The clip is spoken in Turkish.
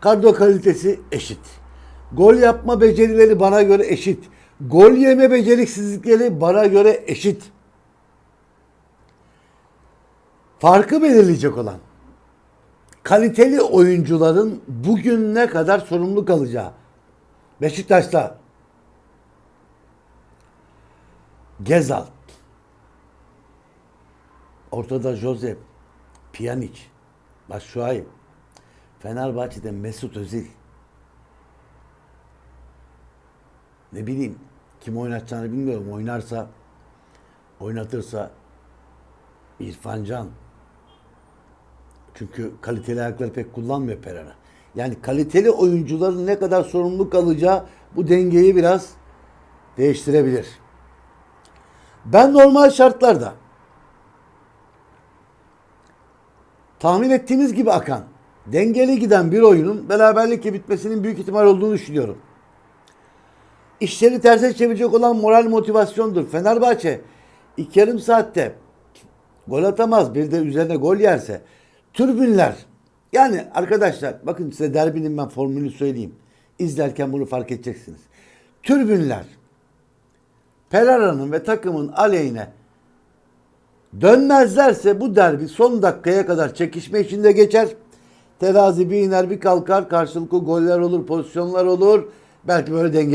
Kadro kalitesi eşit. Gol yapma becerileri bana göre eşit. Gol yeme beceriksizlikleri bana göre eşit. Farkı belirleyecek olan kaliteli oyuncuların bugün ne kadar sorumluluk alacağı. Beşiktaş'ta Gezal, ortada Josep, Pjanic, Başşuay, Fenerbahçe'de Mesut Özil. Ne bileyim kim oynatacağını bilmiyorum. Oynarsa, oynatırsa İrfan Can. Çünkü kaliteli ayakları pek kullanmıyor Pereira. Yani kaliteli oyuncuların ne kadar sorumluluk alacağı bu dengeyi biraz değiştirebilir. Ben normal şartlarda tahmin ettiğiniz gibi akan, dengeli giden bir oyunun beraberlikle bitmesinin büyük ihtimal olduğunu düşünüyorum. İşleri terse çevirecek olan moral motivasyondur. Fenerbahçe ilk yarım saatte gol atamaz bir de üzerine gol yerse tribünler yani arkadaşlar bakın size derbinin ben formülünü söyleyeyim. İzlerken bunu fark edeceksiniz. Tribünler Pereira'nın ve takımın aleyhine dönmezlerse bu derbi son dakikaya kadar çekişme içinde geçer. Terazi bir iner bir kalkar karşılıklı goller olur pozisyonlar olur. Belki böyle denge